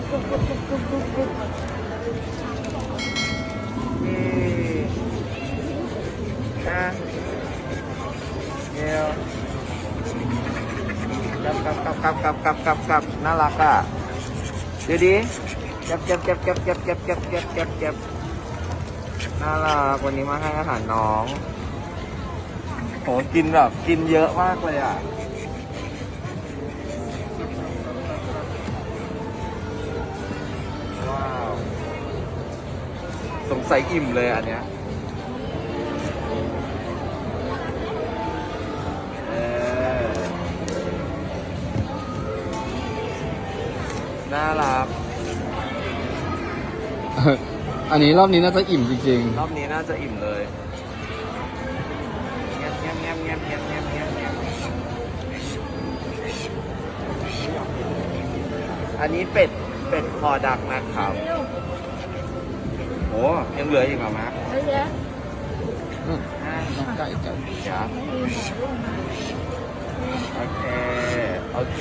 กกุ๊บกุ๊บกุ๊บกุ๊บกุ๊บกุ๊บเอะเดี๋ยวกลับกับกับกับกับกับกับน่ารักอะดูดิเก็บเก็บเก็บเก็บเก็บเก็บเก็บเก็บเก็บเก็บน่ารักวันนี้มาให้อาหารน้องโหกินแบบกินเยอะมากเลยอะ สงสัยอิ่มเลยอันเนี้ยเออน่ารัก อันนี้รอบนี้น่าจะอิ่มจริงรอบนี้น่าจะอิ่มเลยเงียบเงียบเงียบเงียบเงียบเงียบเงียบเงียบอันนี้เป็ด เป็ดคอดักนะครับโอ้ ยังเหลืออีกเหรอมะเยอะแยะน้องไก่ไก่ครับไม่มีหอร่วงมโอเค โอเค